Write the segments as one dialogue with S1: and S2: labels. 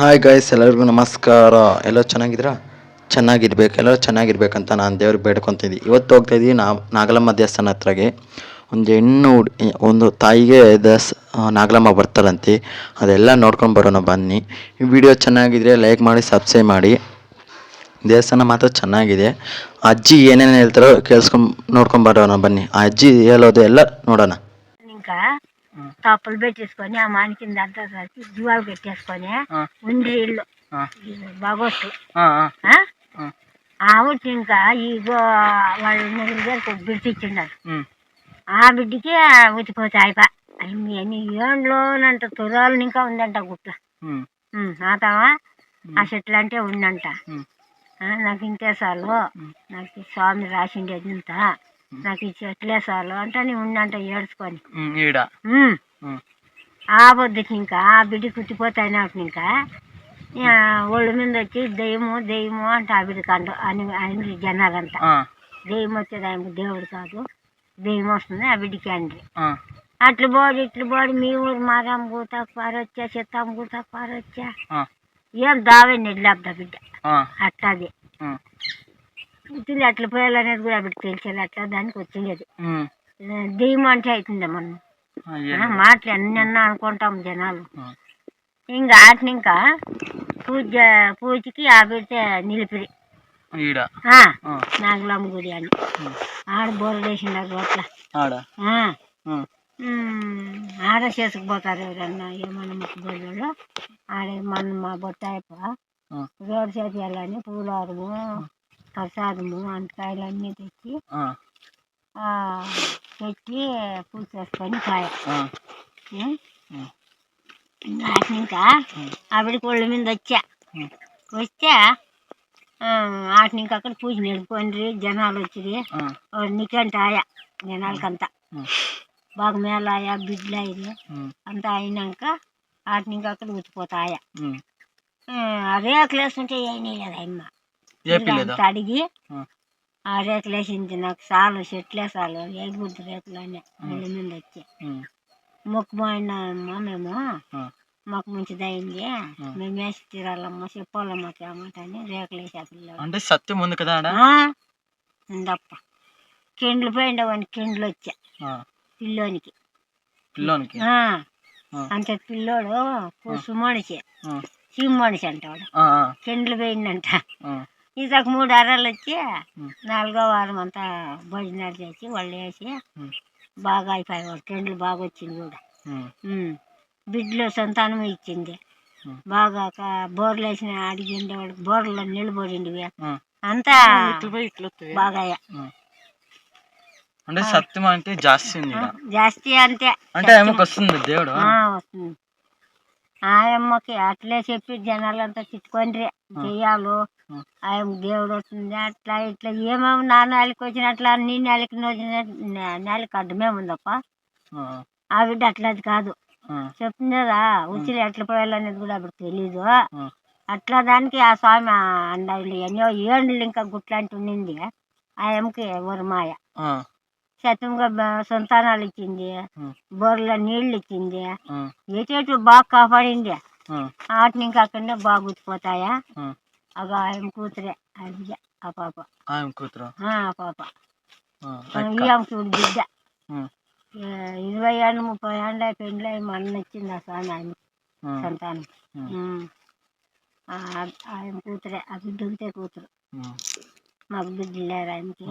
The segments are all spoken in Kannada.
S1: ಹಾಯ್ ಗಾಯ್ಸ್ ಎಲ್ಲರಿಗೂ ನಮಸ್ಕಾರ. ಎಲ್ಲ ಚೆನ್ನಾಗಿದ್ದೀರಾ? ಚೆನ್ನಾಗಿರ್ಬೇಕು, ಎಲ್ಲರೂ ಚೆನ್ನಾಗಿರ್ಬೇಕಂತ ನಾನು ದೇವ್ರಿಗೆ ಬೇಡ್ಕೊತಿದ್ದಿ. ಇವತ್ತು ಹೋಗ್ತಾ ಇದ್ದೀವಿ ನಾ, ನಾಗಲಮ್ಮ ದೇವಸ್ಥಾನ ಹತ್ರಗೆ. ಒಂದು ಹೆಣ್ಣು ಒಂದು ತಾಯಿಗೆ ದಸ್ ನಾಗಲಮ್ಮ ಬರ್ತಾರಂತೆ ಅದೆಲ್ಲ ನೋಡ್ಕೊಂಡು ಬರೋಣ ಬನ್ನಿ. ಈ ವಿಡಿಯೋ ಚೆನ್ನಾಗಿದ್ರೆ ಲೈಕ್ ಮಾಡಿ, ಸಬ್ಸ್ಕ್ರೈಬ್ ಮಾಡಿ. ದೇವಸ್ಥಾನ ಮಾತ್ರ ಚೆನ್ನಾಗಿದೆ. ಅಜ್ಜಿ ಏನೇನು ಹೇಳ್ತಾರೋ ಕೇಳಿಸ್ಕೊಂಡು, ನೋಡ್ಕೊಂಡು ಬರೋಣ ಬನ್ನಿ. ಆ ಅಜ್ಜಿ ಹೇಳೋದು ಎಲ್ಲ ನೋಡೋಣ.
S2: తప్పులు పెట్టేసుకొని ఆ మానికింద అంతా కలిసి జువాలు పెట్టేసుకొని. ఉండి ఇల్లు. బాగొట్టు.
S3: ఆ, ఆ,
S2: ఆ?
S3: ఆ.
S2: ఆ వచ్చి ఇంకా ఇగో వాళ్ళు ముగ్గురు గారికి ఒక బిడ్డ ఇచ్చిండారు. ఆ బిడ్డకి ఉతిపోతే అయిపో. అన్ని ఏండ్లోనంట తురాలు ఇంకా ఉందంట గుట్ల ఆతావా? ఆ చెట్లు అంటే ఉందంట నాకు ఇంతే చాలు నాకు స్వామి రాసిండేది ఇంత. నాకు ఈ చెట్లే చాలు అంటే ఉందంట ఏడ్చుకొని.
S3: ఈడ.
S2: ఆ పొద్దుకి ఇంకా ఆ బిడ్డ కుట్టిపోతాయి నాకు ఇంకా. ఒళ్ళు మీద వచ్చి దెయ్యము దెయ్యము అంటే ఆ బిడ్డకి అంట అని అని జనాలంతా. దెయ్యం వచ్చేది ఆయనకు దేవుడు కాదు. దెయ్యం వస్తుంది ఆ బిడ్డకి అండ్రి
S3: ఆ,
S2: అట్లు పోడు ఇట్లు పోడు మీ ఊరు మారాం కూతాకు పారొచ్చా చెత్తాం కూతాకు పారొచ్చా. ఏం దావే నెల్లాబ్దా బిడ్డ. అట్లాది పుత్తులు అట్ల పోయాలి అనేది కూడా అప్పుడు తెలిసేది. అట్లా దానికి వచ్చింది అది ధీమంటే అవుతుంది మనం మాటలు ఎన్నెన్నో అనుకుంటాం జనాలు. ఇంకా వాటిని ఇంకా పూజ పూజకి ఆ పెడితే
S3: నిలిపిడి
S2: నాగలమ్మ గుడి అని. ఆడ బోర్డు వేసిండారు అట్లా
S3: ఆడ?
S2: చేసుకుపోతారు ఎవరన్నా ఏమన్నా మొక్కుబోళ్ళు ఆడ మన మా బొట్టాయప్ప. రోడ్డు చేసి వెళ్ళాలని పూలారు ప్రసాదము అంటకాయలు అన్నీ తెచ్చి పెట్టి పూజ చేసుకొని కాయ ఇంకా ఆవిడ కోళ్ళ మీద వచ్చా. వస్తే వాటిని ఇంకా అక్కడ పూజ నడిపోండి జనాలు వచ్చిరి నీకంటే ఆయా జనాలకంతా. బాగా మేలాయ బిడ్డలాయి
S3: ఉమ్,
S2: అంతా అయినాక వాటిని ఇంకా అక్కడ ఉతిపోతాయా రేకులు వేస్తుంటే ఏం లేదు అమ్మ
S3: ఏపీలేదా
S2: అంతా అడిగి
S3: ఆ.
S2: రేట్లు వేసింది నాకు చాలు చెట్లే చాలు ఎలుగుద్దు రేకులు అనే మళ్ళీ మీద వచ్చి. మొక్కుపోయినామా మేము. మాకు అయింది. మేము వేసి తీరాలమ్మా చెప్పాలమ్మా కేమాట అని రేకులు వేసేపిల్ల
S3: అంటే సత్యం ఉంది కదా
S2: ఉందప్ప. కిండ్లు పోయిండే వాడి కిండ్లు వచ్చా. పిల్లోనికి.
S3: పిల్లోనికి?
S2: అంత పిల్లోడు సుమనిషి సీమనిషి అంటాడు కిండ్లు పోయిందంట
S3: ఆ,
S2: ఇతకు మూడు అరలు వచ్చి నాలుగో వారం అంతా భోజనాలు చేసి వాళ్ళు వేసి బాగా అయిపోయేవాడు కిండ్లు బాగా వచ్చింది కూడా. బిడ్డలు సంతానం ఇచ్చింది. బాగా బోర్లు వేసిన అడిగిండే వాడు బోర్లో
S3: ఆ.
S2: అంతా. బాగా.
S3: అంటే సత్యం అంటే జాస్తి.
S2: జాస్తి అంతే
S3: అంటే ఆమెకు వస్తుంది దేవుడు
S2: వస్తుంది ఆ అమ్మకి అట్లే చెప్పి జనాలంతా తిట్టుకొని చెయ్యాలు.
S3: ఆ.
S2: ఆయన దేవుడు వస్తుంది. అట్లా ఇట్లా ఏమేమి నా నెలకి వచ్చినట్లా నీ నెలకి వచ్చిన నెలకి అడ్డమే ఉందప్ప. బిడ్డ అట్లది కాదు.
S3: ఆ,
S2: చెప్తున్నదా ఉచిరి ఎట్లా పోయాలనేది కూడా అప్పుడు తెలీదు. అట్లా దానికి ఆ స్వామి అండాలి ఎన్నో ఏళ్ళు ఇంకా గుట్లాంటి ఉండింది. ఆ అమ్మకి వరమాయ
S3: ఆ,
S2: సత్యంగా సంతానాలు ఇచ్చింది. బోర్లో నీళ్ళు ఇచ్చింది. ఎటు బాగా కాపాడింది. వాటిని ఇంకా అక్కడనే బాగా గుర్తుపోతాయా. అగ ఆయన కూతురే. అది ఆ పాప.
S3: ఆమె కూతురు?
S2: ఆ పాప. చూడు బిడ్డ. ఇరవై ఏళ్ళు ముప్పై ఏళ్ళ పెండ్లై మన ఇచ్చింది ఆ స్వామి ఆయన సంతానం. ఆయన కూతురే. ఆ బిడ్డ ఉంటే కూతురు. మాకు బిడ్డలు లేరు ఆయనకి.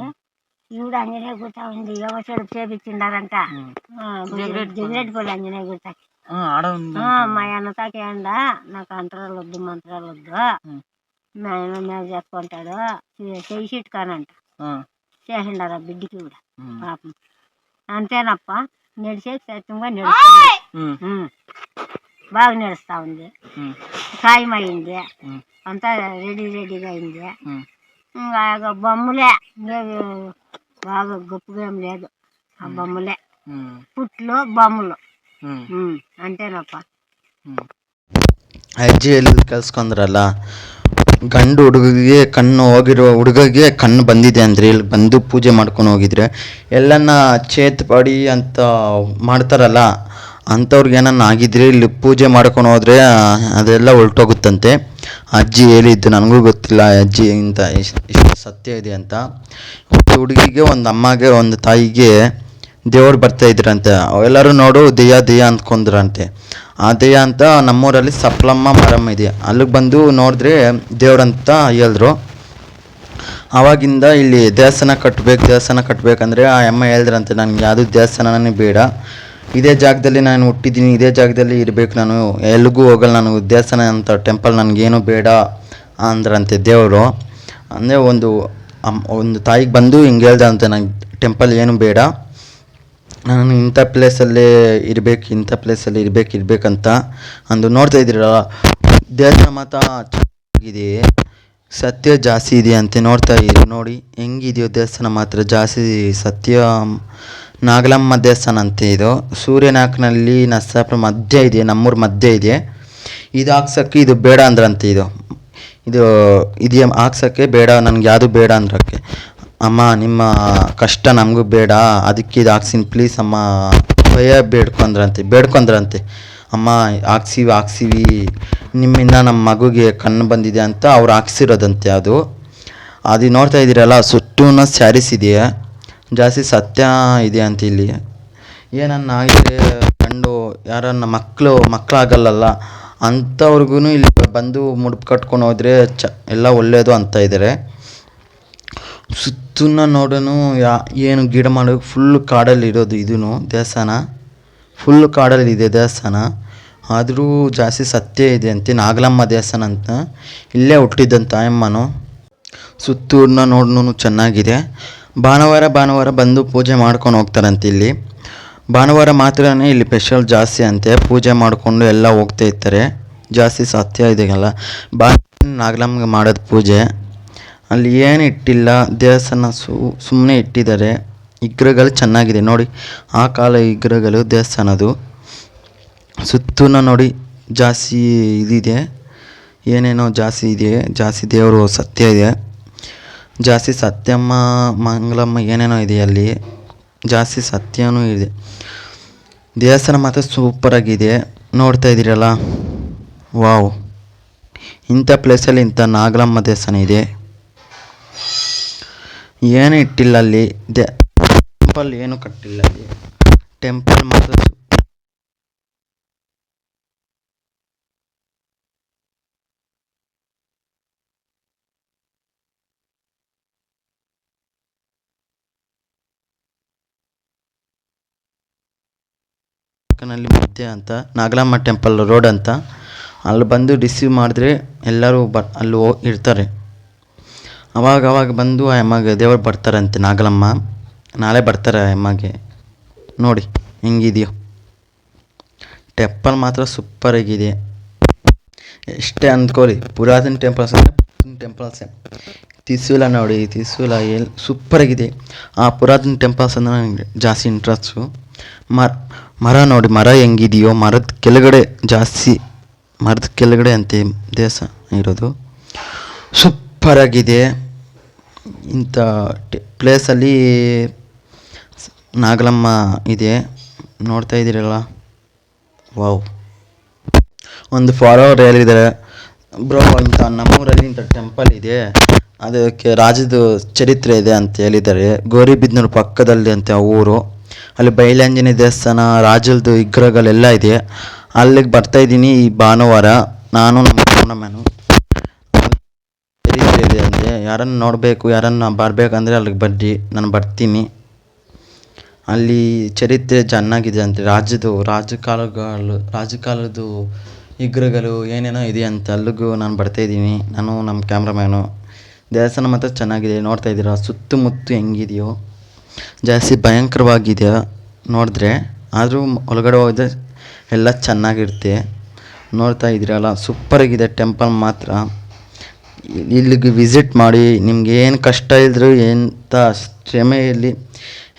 S2: ఈవిడ ఆంజనేయ గుట్ట ఉంది. ఎవరు చెడుపు చేపించిండారంట.
S3: దిగురెడ్డి
S2: పోలే అంజనేయ గుట్టకి మా అన్నతాకి నాకు అంతరాలు వద్దు మంత్రాలు వద్దు.
S3: మా
S2: ఆయన మేము చెప్పుకుంటాడు చేయి
S3: చిట్కానంట
S2: చేసిండారు ఆ బిడ్డకి కూడా. పాపం. అంతేనప్ప నడిచే సత్యంగా నడుస్తుంది బాగా నడుస్తా ఉంది.
S3: ఖాయమైంది.
S2: అంతా రెడీ రెడీగా అయింది. బొమ్మలే ఇంకేవి బాగా గొప్పగా ఏం లేదు ఆ బొమ్మలే
S3: ఉమ్,
S2: పుట్లు బొమ్మలు
S3: ఉమ్,
S2: ఉమ్. అంతేనప్ప
S3: ఉమ్.
S1: ಅಜ್ಜಿ ಎಲ್ಲಿ ಕಲ್ಸ್ಕೊಂಡ್ರಲ್ಲ ಗಂಡು ಹುಡುಗಿಗೆ ಕಣ್ಣು ಹೋಗಿರೋ ಹುಡುಗಗೆ ಕಣ್ಣು ಬಂದಿದೆ ಅಂದರೆ ಇಲ್ಲಿ ಬಂದು ಪೂಜೆ ಮಾಡ್ಕೊಂಡು ಹೋಗಿದ್ರೆ ಎಲ್ಲನ್ನ ಚೇತ್ ಪಡಿ ಅಂತ ಮಾಡ್ತಾರಲ್ಲ ಅಂಥವ್ರಿಗೆ ಏನನ್ನ ಆಗಿದ್ರೆ ಇಲ್ಲಿ ಪೂಜೆ ಮಾಡ್ಕೊಂಡು ಹೋದ್ರೆ ಅದೆಲ್ಲ ಹೊರ್ಟೋಗುತ್ತಂತೆ. ಅಜ್ಜಿ ಹೇಳಿದ್ದು, ನನಗೂ ಗೊತ್ತಿಲ್ಲ ಅಜ್ಜಿ ಇಂಥ ಇಷ್ಟು ಸತ್ಯ ಇದೆ ಅಂತ. ಒಂದು ಹುಡುಗಿಗೆ, ಒಂದು ಅಮ್ಮಗೆ, ಒಂದು ತಾಯಿಗೆ ದೇವ್ರು ಬರ್ತಾ ಇದ್ರಂತೆ. ಎಲ್ಲರೂ ನೋಡು, ದೆಯ್ಯ ದೆಯ್ಯ ಅಂದ್ಕೊಂಡ್ರಂತೆ. ಆ ದೆಯ್ಯ ಅಂತ ನಮ್ಮೂರಲ್ಲಿ ಸಪ್ಲಮ್ಮ ಮರಮ್ಮ ಇದೆ. ಅಲ್ಲಿಗೆ ಬಂದು ನೋಡಿದ್ರೆ ದೇವ್ರಂತ ಹೇಳಿದ್ರು. ಆವಾಗಿಂದ ಇಲ್ಲಿ ದೇವಸ್ಥಾನ ಕಟ್ಟಬೇಕು ದೇವಸ್ಥಾನ ಕಟ್ಟಬೇಕಂದ್ರೆ ಆ ಅಮ್ಮ ಹೇಳಿದ್ರಂತೆ, ನನಗೆ ಯಾವುದು ದೇವಸ್ಥಾನನೇ ಬೇಡ. ಇದೇ ಜಾಗದಲ್ಲಿ ನಾನು ಹುಟ್ಟಿದ್ದೀನಿ, ಇದೇ ಜಾಗದಲ್ಲಿ ಇರಬೇಕು ನಾನು, ಎಲ್ಲಿಗೂ ಹೋಗಲ್ಲ ನಾನು ದೇವಸ್ಥಾನ ಅಂತ ಟೆಂಪಲ್ ನನಗೇನು ಬೇಡ ಅಂದ್ರಂತೆ ದೇವರು. ಅಂದರೆ ಒಂದು ಒಂದು ತಾಯಿಗೆ ಬಂದು ಹಿಂಗೆ ಹೇಳ್ದೆ ಅಂತ, ನಂಗೆ ಟೆಂಪಲ್ ಏನು ಬೇಡ. ನಾನು ಇಂಥ ಪ್ಲೇಸಲ್ಲೇ ಇರಬೇಕು, ಇಂಥ ಪ್ಲೇಸಲ್ಲಿ ಇರಬೇಕು, ಇರಬೇಕಂತ ಅಂದು ನೋಡ್ತಾ ಇದ್ದೀರಲ್ಲ. ದೇವಸ್ಥಾನ ಮಾತ್ರ ಚೆನ್ನಾಗಿದೆ, ಸತ್ಯ ಜಾಸ್ತಿ ಇದೆ ಅಂತ ನೋಡ್ತಾ ಇದ್ದೀರಿ, ನೋಡಿ ಹೆಂಗಿದೆಯೋ ದೇವಸ್ಥಾನ ಮಾತ್ರ ಜಾಸ್ತಿ ಸತ್ಯ ನಾಗಲಮ್ಮ ದೇವಸ್ಥಾನ ಅಂತ ಇದು ಸೂರ್ಯನಾಕ್ನಲ್ಲಿ ನರಸಾಪುರ ಮಧ್ಯ ಇದೆ, ನಮ್ಮೂರ ಮಧ್ಯ ಇದೆ. ಇದು ಹಾಕ್ಸೋಕ್ಕೆ ಇದು ಬೇಡ ಅಂದ್ರಂತೆ ಇದು. ಇದು ಇದು ಹಾಕ್ಸೋಕ್ಕೆ ಬೇಡ, ನನಗೆ ಯಾವುದು ಬೇಡ ಅಂದ್ರಕ್ಕೆ. ಅಮ್ಮ, ನಿಮ್ಮ ಕಷ್ಟ ನಮಗೂ ಬೇಡ, ಅದಕ್ಕೆ ಇದು ಹಾಕ್ಸಿನಿ ಪ್ಲೀಸ್ ಅಮ್ಮ. ಭಯ ಬೇಡ್ಕೊಂಡ್ರಂತೆ ಬೇಡ್ಕೊಂಡ್ರಂತೆ ಅಮ್ಮ, ಹಾಕ್ಸಿವಿ ಹಾಕ್ಸಿವಿ. ನಿಮ್ಮಿಂದ ನಮ್ಮ ಮಗುಗೆ ಕಣ್ಣು ಬಂದಿದೆ ಅಂತ ಅವ್ರು ಹಾಕ್ಸಿರೋದಂತೆ ಅದು. ಅದು ನೋಡ್ತಾ ಇದ್ದೀರಲ್ಲ ಸುಟ್ಟೂನ ಸ್ಯಾರೀಸ್ ಇದೆಯಾ. ಜಾಸ್ತಿ ಸತ್ಯ ಇದೆ ಅಂತ ಇಲ್ಲಿ ಏನನ್ನ ಆಗಿದೆ ಕಂಡು ಯಾರನ್ನ ಮಕ್ಕಳು ಮಕ್ಕಳಾಗಲ್ಲಲ್ಲ ಅಂಥವ್ರಿಗೂ ಇಲ್ಲಿ ಬಂದು ಮುಡುಪು ಕಟ್ಕೊಂಡು ಹೋದರೆ ಚ, ಎಲ್ಲ ಒಳ್ಳೆಯದು ಅಂತ ಇದ್ದಾರೆ ಸುತ್ತನ್ನ ನೋಡೋನು ಯಾ, ಏನು ಗಿಡ ಮಾಡೋ ಫುಲ್ ಕಾಡಲ್ಲಿ ಇರೋದು ಇದೂ ದೇವಸ್ಥಾನ. ಫುಲ್ ಕಾಡಲ್ಲಿ ಇದೆ ದೇವಸ್ಥಾನ. ಆದರೂ ಜಾಸ್ತಿ ಸತ್ಯ ಇದೆ ಅಂತೆ, ನಾಗಲಮ್ಮ ದೇವಸ್ಥಾನ ಅಂತ. ಇಲ್ಲೇ ಹುಟ್ಟಿದ್ದಂತ ಅಮ್ಮನು. ಸುತ್ತೂರನ್ನ ನೋಡೂ ಚೆನ್ನಾಗಿದೆ. ಭಾನುವಾರ ಭಾನುವಾರ ಬಂದು ಪೂಜೆ ಮಾಡ್ಕೊಂಡು ಹೋಗ್ತಾರಂತೆ ಇಲ್ಲಿ. ಭಾನುವಾರ ಮಾತ್ರನೇ ಇಲ್ಲಿ ಸ್ಪೆಷಲ್ ಜಾಸ್ತಿ ಅಂತೆ. ಪೂಜೆ ಮಾಡಿಕೊಂಡು ಎಲ್ಲ ಹೋಗ್ತಾ ಇರ್ತಾರೆ. ಜಾಸ್ತಿ ಸತ್ಯ ಇದೆಯಲ್ಲ. ಬಾ ನಾಗಲಮ್ಮಗೆ ಮಾಡೋದು ಪೂಜೆ. ಅಲ್ಲಿ ಏನು ಇಟ್ಟಿಲ್ಲ. ದೇವಸ್ಥಾನ ಸುಮ್ಮನೆ ಇಟ್ಟಿದ್ದಾರೆ. ಇಗ್ರಗಳು ಚೆನ್ನಾಗಿದೆ. ನೋಡಿ, ಆ ಕಾಲ ವಿಗ್ರಹಗಳು ದೇವಸ್ಥಾನದು ಸುತ್ತೂನ ನೋಡಿ ಜಾಸ್ತಿ ಇದಿದೆ. ಏನೇನೋ ಜಾಸ್ತಿ ಇದೆ. ಜಾಸ್ತಿ ದೇವರು ಸತ್ಯ ಇದೆ. ಜಾಸ್ತಿ ಸತ್ಯಮ್ಮ, ಮಂಗಳಮ್ಮ ಏನೇನೋ ಇದೆ ಅಲ್ಲಿ ಜಾಸ್ತಿ ಸತ್ಯನೂ ಇದೆ. ದೇವಸ್ಥಾನ ಮಾತ್ರ ಸೂಪರಾಗಿದೆ. ನೋಡ್ತಾ ಇದ್ದೀರಲ್ಲ? ವಾವ್. ಇಂಥ ಪ್ಲೇಸಲ್ಲಿ ಇಂಥ ನಾಗಲಮ್ಮ ದೇವಸ್ಥಾನ ಇದೆ. ಏನೂ ಇಟ್ಟಿಲ್ಲ ಅಲ್ಲಿ. ದೆ ಟೆಂಪಲ್ ಏನು ಕಟ್ಟಿಲ್ಲ ಅಲ್ಲಿ. ಟೆಂಪಲ್ ಮಾತ್ರ ಪಕ್ಕನಲ್ಲಿ ಮಧ್ಯೆ ಅಂತ ನಾಗಲಮ್ಮ ಟೆಂಪಲ್ ರೋಡ್ ಅಂತ, ಅಲ್ಲಿ ಬಂದು ರಿಸೀವ್ ಮಾಡಿದ್ರೆ ಎಲ್ಲರೂ ಬ, ಅಲ್ಲಿ ಹೋ, ಇರ್ತಾರೆ. ಅವಾಗ ಅವಾಗ ಬಂದು ಆ ಅಮ್ಮಗೆ ದೇವರು ಬರ್ತಾರಂತೆ ನಾಗಲಮ್ಮ ನಾಳೆ ಬರ್ತಾರೆ ಆ ಅಮ್ಮಗೆ ನೋಡಿ, ಹೆಂಗಿದೆಯೋ. ಟೆಂಪಲ್ ಮಾತ್ರ ಸೂಪರಾಗಿದೆ ಎಷ್ಟೇ ಅಂದ್ಕೊಳ್ಳಿ, ಪುರಾತನ ಟೆಂಪಲ್ಸ್ ಅಂದರೆ ಪುರಾತನ ಟೆಂಪಲ್ಸೇ ತ್ರಿಶೂಲ ನೋಡಿ, ತ್ರಿಶೂಲ ಎಲ್ಲಿ ಸೂಪರಾಗಿದೆ ಆ ಪುರಾತನ ಟೆಂಪಲ್ಸ್ ಅಂದರೆ ನನಗೆ ಜಾಸ್ತಿ ಇಂಟ್ರೆಸ್ಟು ಮರ ಮರ ನೋಡಿ, ಮರ ಹೆಂಗಿದೆಯೋ, ಮರದ ಕೆಳಗಡೆ ಜಾಸ್ತಿ, ಮರದ ಕೆಳಗಡೆ ಅಂತೆ ದೇಶ ಇರೋದು. ಸೂಪರಾಗಿದೆ ಇಂಥ ಟೆ ಪ್ಲೇಸಲ್ಲಿ ನಾಗಲಮ್ಮ ಇದೆ. ನೋಡ್ತಾ ಇದ್ದೀರಲ್ಲ? ವಾವ್ ಒಂದು ಫಾಲೋವರ್ ಹೇಳಿದ್ದಾರೆ ಬ್ರೋ ಇಂಥ ನಮ್ಮೂರಲ್ಲಿ ಇಂಥ ಟೆಂಪಲ್ ಇದೆ. ಅದಕ್ಕೆ ರಾಜದ ಚರಿತ್ರೆ ಇದೆ ಅಂತ ಹೇಳಿದ್ದಾರೆ. ಗೌರಿಬಿದನೂರು ಪಕ್ಕದಲ್ಲಿ ಅಂತ ಆ ಊರು. ಅಲ್ಲಿ ಬಯಲಾಂಜನೇಯ ದೇವಸ್ಥಾನ ರಾಜಲ್ದು ವಿಗ್ರಹಗಳೆಲ್ಲ ಇದೆ. ಅಲ್ಲಿಗೆ ಬರ್ತಾ ಇದ್ದೀನಿ ಈ ಭಾನುವಾರ. ನಾನು ನಮ್ಮ ಕ್ಯಾಮ್ರಾಮ್ಯಾನು ಇದೆ ಅಂದರೆ ಯಾರನ್ನು ನೋಡಬೇಕು, ಯಾರನ್ನು ಬರಬೇಕಂದ್ರೆ ಅಲ್ಲಿಗೆ ಬರ್ರಿ. ನಾನು ಬರ್ತೀನಿ. ಅಲ್ಲಿ ಚರಿತ್ರೆ ಚೆನ್ನಾಗಿದೆ ಅಂತೆ ರಾಜ್ಯದು ರಾಜಕಾಲಗಳು, ರಾಜಕಾಲದ್ದು ಇಗ್ರಗಳು ಏನೇನೋ ಇದೆ ಅಂತ ಅಲ್ಲಿಗೂ ನಾನು ಬರ್ತಾ ಇದ್ದೀನಿ. ನಾನು ನಮ್ಮ ಕ್ಯಾಮ್ರಾಮ್ಯಾನು. ದೇವಸ್ಥಾನ ಮಾತ್ರ ಚೆನ್ನಾಗಿದೆ. ನೋಡ್ತಾ ಇದ್ದೀರಾ? ಸುತ್ತಮುತ್ತ ಹೆಂಗಿದೆಯೋ. ಜಾಸ್ತಿ ಭಯಂಕರವಾಗಿದೆ ನೋಡಿದ್ರೆ, ಆದರೂ ಒಳಗಡೆ ಹೋದ್ರೆ ಎಲ್ಲ ಚೆನ್ನಾಗಿರುತ್ತೆ. ನೋಡ್ತಾ ಇದ್ದೀರಲ್ಲ ಸೂಪರಾಗಿದೆ ಟೆಂಪಲ್ ಮಾತ್ರ. ಇಲ್ಲಿಗೆ ವಿಸಿಟ್ ಮಾಡಿ, ನಿಮ್ಗೆ ಏನು ಕಷ್ಟ ಇದ್ದರೂ ಎಂಥ ಶ್ರಮೆ ಇರಲಿ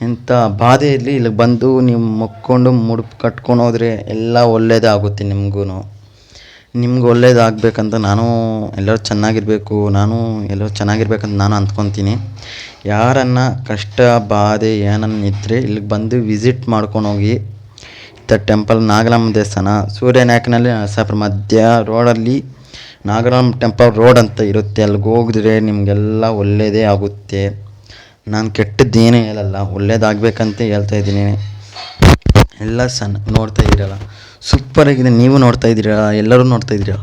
S1: ಎಂಥ ಬಾಧೆ ಇರಲಿ, ಇಲ್ಲಿಗೆ ಬಂದು ನೀವು ಮುಕ್ಕೊಂಡು ಮುಡುಪು ಕಟ್ಕೊಂಡು ಹೋದರೆ ಎಲ್ಲ ಒಳ್ಳೆಯದಾಗುತ್ತೆ ನಿಮಗೂ ನಿಮ್ಗೆ ಒಳ್ಳೇದಾಗಬೇಕಂತ ನಾನು ಎಲ್ಲರೂ ಚೆನ್ನಾಗಿರಬೇಕು, ನಾನು ಎಲ್ಲರೂ ಚೆನ್ನಾಗಿರ್ಬೇಕಂತ ನಾನು ಅಂದ್ಕೊತೀನಿ. ಯಾರನ್ನ ಕಷ್ಟ, ಬಾಧೆ ಏನನ್ನ ಇದ್ದರೆ ಇಲ್ಲಿಗೆ ಬಂದು ವಿಸಿಟ್ ಮಾಡ್ಕೊಂಡು ಹೋಗಿ ಪ್ರಸಿದ್ಧ ಟೆಂಪಲ್ ನಾಗಲಮ್ಮ ದೇವಸ್ಥಾನ, ಸೂರ್ಯನಾಯಕನಲ್ಲಿ ನರಸಾಪುರ ಮಧ್ಯ ರೋಡಲ್ಲಿ ನಾಗರಾಮ್ ಟೆಂಪಲ್ ರೋಡ್ ಅಂತ ಇರುತ್ತೆ. ಅಲ್ಲಿಗೆ ಹೋಗಿದ್ರೆ ನಿಮಗೆಲ್ಲ ಒಳ್ಳೆಯದೇ ಆಗುತ್ತೆ. ನಾನು ಕೆಟ್ಟದ್ದೇನೇ ಹೇಳಲ್ಲ. ಒಳ್ಳೇದಾಗಬೇಕಂತ ಹೇಳ್ತಾ ಇದ್ದೀನಿ. ಎಲ್ಲ ಸಣ್ಣ ನೋಡ್ತಾ ಇದ್ದೀರಲ್ಲ. ಸೂಪರಾಗಿದೆ ನೀವು ನೋಡ್ತಾ ಇದ್ದೀರಾ? ಎಲ್ಲರೂ ನೋಡ್ತಾ ಇದ್ದೀರಾ?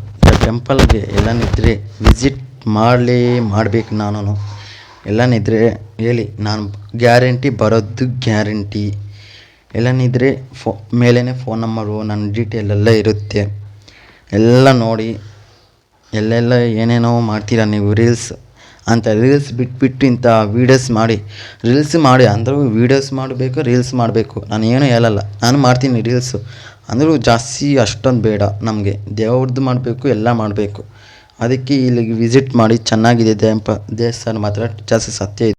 S1: ಟೆಂಪಲ್ಗೆ ಎಲ್ಲನಿದ್ರೆ ವಿಸಿಟ್ ಮಾಡಲಿ ಮಾಡಬೇಕು ನಾನು ಎಲ್ಲನಿದ್ರೆ ಹೇಳಿ, ನಾನು ಗ್ಯಾರಂಟಿ ಬರೋದು ಗ್ಯಾರಂಟಿ ಎಲ್ಲನಿದ್ರೆ ಫೋ ಮೇಲೇ ಫೋನ್ ನಂಬರು ನನ್ನ ಡೀಟೇಲ್ ಎಲ್ಲ ಇರುತ್ತೆ. ಎಲ್ಲ ನೋಡಿ, ಎಲ್ಲೆಲ್ಲ ಏನೇನೋ ಮಾಡ್ತೀರಾ ನೀವು ರೀಲ್ಸ್ ಅಂತ ರೀಲ್ಸ್ ಬಿಟ್ಬಿಟ್ಟು ಇಂಥ ವೀಡಿಯೋಸ್ ಮಾಡಿ ರೀಲ್ಸ್ ಮಾಡಿ, ಅಂದರೂ ವೀಡಿಯೋಸ್ ಮಾಡಬೇಕು ರೀಲ್ಸ್ ಮಾಡಬೇಕು. ನಾನು ಏನೂ ಹೇಳಲ್ಲ. ನಾನು ಮಾಡ್ತೀನಿ ರೀಲ್ಸು ಅಂದರೂ ಜಾಸ್ತಿ ಅಷ್ಟೊಂದು ಬೇಡ ನಮಗೆ. ದೇವ್ರದ್ದು ಮಾಡಬೇಕು, ಎಲ್ಲ ಮಾಡಬೇಕು. ಅದಕ್ಕೆ ಇಲ್ಲಿಗೆ ವಿಸಿಟ್ ಮಾಡಿ, ಚೆನ್ನಾಗಿದೆ ದೇಪ ದೇವಸ್ಥಾನ ಮಾತ್ರ ಜಾಸ್ತಿ ಸತ್ಯ ಇದೆ.